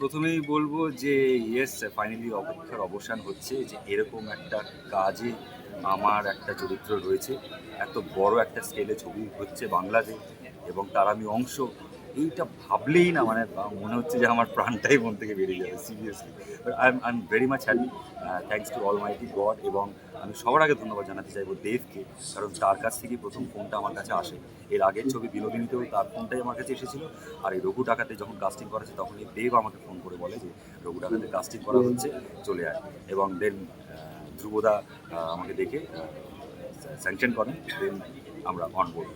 প্রথমেই বলব যে ইয়েস ফাইনালি অপেক্ষার অবসান হচ্ছে যে, এরকম একটা কাজে আমার একটা চরিত্র রয়েছে। এত বড় একটা স্কেলে ছবি হচ্ছে বাংলাতে এবং তার আমি অংশ। এইটা ভাবলেই না মানে মনে হচ্ছে যে আমার প্রাণটাই মন থেকে বেরিয়ে যাবে seriously I am I am very much happy thanks to almighty god এবং আমি সবার আগে ধন্যবাদ জানাতে চাইব দেবকে, কারণ তার কাছ থেকেই প্রথম ফোনটা আমার কাছে আসে। এর আগের ছবি বিনোদিনীতেও তার ফোনটাই আমার কাছে এসেছিল। আর এই রঘু টাকাতে যখন কাস্টিং করেছে তখন এই দেব আমাকে ফোন করে বলে যে, রঘু টাকাতে কাস্টিং করা হচ্ছে, চলে আয়। এবং দেন ধ্রুবদা আমাকে দেখে স্যাংশন করেন দেন আমরা অনবোর্ড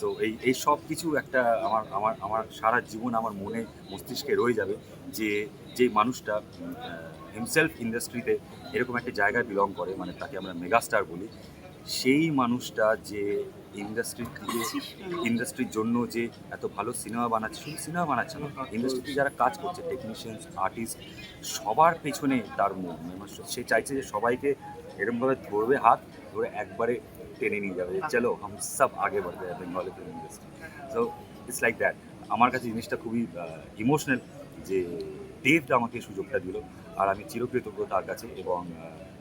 তো এই এই সব কিছু একটা আমার আমার আমার সারা জীবন আমার মনে মস্তিষ্কে রয়ে যাবে যে যে মানুষটা হিমসেলফ ইন্ডাস্ট্রিতে এরকম একটা জায়গায় বিলং করে মানে তাকে আমরা মেগাস্টার বলি। সেই মানুষটা যে ইন্ডাস্ট্রির ইন্ডাস্ট্রির জন্য যে এত ভালো সিনেমা বানাচ্ছে শুধু সিনেমা বানাচ্ছে না ইন্ডাস্ট্রিতে যারা কাজ করছে টেকনিশিয়ান আর্টিস্ট সবার পেছনে তার মন মানে সে চাইছে যে সবাইকে এরকমভাবে ধরবে হাত ধরে একবারে টেনে নিয়ে যাবে। চলো হাম সব আগে বাড়বে Bengali film industry so it's like that আমার কাছে জিনিসটা খুবই ইমোশনাল যে দেব আমাকে সুযোগটা দিল। আর আমি চিরকৃতজ্ঞ তার কাছে এবং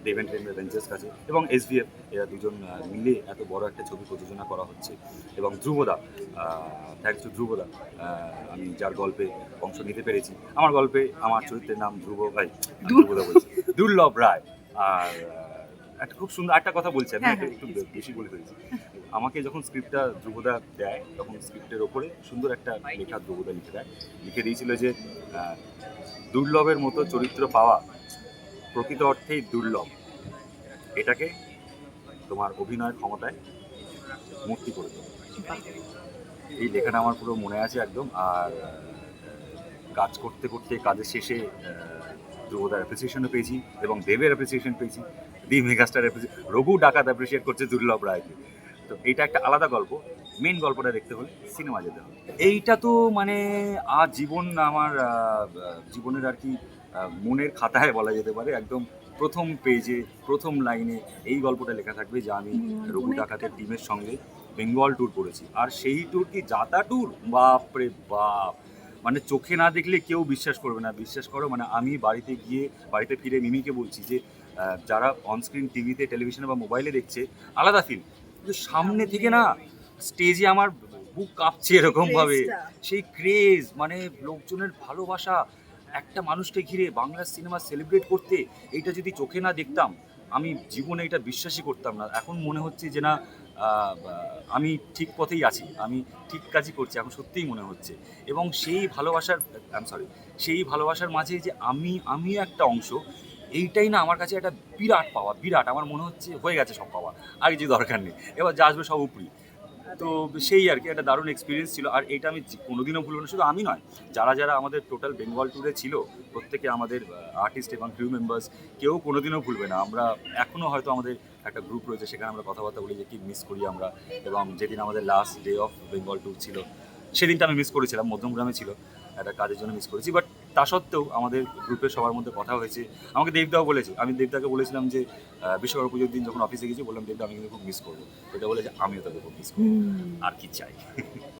দেব ফিল্ম ভেঞ্চার্স কাছে এবং এসভিএফ এরা দুজন মিলে এত বড় একটা ছবি প্রযোজনা করা হচ্ছে। এবং ধ্রুবদা থ্যাংকস টু ধ্রুবদা আমি যার গল্পে অংশ নিতে পেরেছি। আমার গল্পে আমার চরিত্রের নাম ধ্রুব ভাই ধ্রুবদা বলছি। দুর্লভ রায়। আর একটা খুব সুন্দর একটা কথা বলছি আমি হ্যাঁ, এটা একটু বেশি বলে ফেলেছি। আমাকে যখন স্ক্রিপ্টটা ধ্রুবদা দেয় তখন স্ক্রিপ্টের ওপরে সুন্দর একটা লেখা ধ্রুবদা লিখে দেয়। লিখে দিয়েছিল যে দুর্লভের মতো চরিত্র পাওয়া প্রকৃত অর্থেই দুর্লভ। এটাকে তোমার অভিনয়ের ক্ষমতায় মূর্তি করে দেবে। এই লেখাটা আমার পুরো মনে আছে একদম আর কাজ করতে করতে কাজের শেষে ধ্রুবদার অ্যাপ্রিসিয়েশনও পেয়েছি এবং দেবের অ্যাপ্রিসিয়েশন পেয়েছি। দি মেগাস্টার রঘু ডাকাত অ্যাপ্রিসিয়েট করছে দুর্লভ রায়কে। তো এইটা একটা আলাদা গল্প। মেন গল্পটা দেখতে হলে সিনেমা যেতে হবে। এইটা তো মানে আজ জীবন আমার জীবনের আর কি মনের খাতায় বলা যেতে পারে। একদম প্রথম পেজে প্রথম লাইনে এই গল্পটা লেখা থাকবে যে আমি রঘু ডাকাতের টিমের সঙ্গে বেঙ্গল ট্যুর করেছি। আর সেই ট্যুর কি যাতা ট্যুর বাপরে বাপ! মানে চোখে না দেখলে কেউ বিশ্বাস করবে না। বিশ্বাস করো মানে আমি বাড়িতে গিয়ে বাড়িতে ফিরে মিমিকে বলছি যে যারা অনস্ক্রিন টিভিতে টেলিভিশনে বা মোবাইলে দেখছে আলাদা ফিল কিন্তু সামনে থেকে না স্টেজে আমার বুক কাঁপছে এরকমভাবে সেই ক্রেজ মানে লোকজনের ভালোবাসা একটা মানুষকে ঘিরে বাংলা সিনেমা সেলিব্রেট করতে এইটা যদি চোখে না দেখতাম আমি জীবনে এটা বিশ্বাসই করতাম না। এখন মনে হচ্ছে যে না আমি ঠিক পথেই আছি আমি ঠিক কাজই করছি এখন সত্যিই মনে হচ্ছে। এবং সেই ভালোবাসার সরি সেই ভালোবাসার মাঝে যে আমি আমিও একটা অংশ এইটাই না আমার কাছে একটা বিরাট পাওয়া, বিরাট। আমার মনে হচ্ছে হয়ে গেছে সব পাওয়া। আর কিছু দরকার নেই। এবার যা আসবে সব উপরি। তো সেই আর কি, একটা দারুণ এক্সপিরিয়েন্স ছিল। আর এটা আমি কোনোদিনও ভুলব না, শুধু আমি নয়, যারা যারা আমাদের টোটাল বেঙ্গল ট্যুরে ছিল, প্রত্যেকে আমাদের আর্টিস্ট এবং ক্রিউ মেম্বার্স কেউ কোনোদিনও ভুলবে না। আমরা এখনও হয়তো আমাদের একটা গ্রুপ রয়েছে, সেখানে আমরা কথাবার্তা বলি যে, কি মিস করি আমরা। এবং যেদিন আমাদের last day of Bengal tour ছিল সেদিনটা আমি মিস করেছিলাম মধ্যমগ্রামে ছিল একটা কাজের জন্য মিস করেছি বাট তা সত্ত্বেও আমাদের গ্রুপের সবার মধ্যে কথা হয়েছে। আমাকে দেবদাও বলেছে আমি দেবদাকে বলেছিলাম যে বিশ্বকর বিশ্বকর্মা পুজোর দিন যখন অফিসে গেছি বললাম দেবদা আমি কিন্তু খুব মিস করব। এটা বলেছে আমিও তাকে খুব মিস করব। আর কি চাই?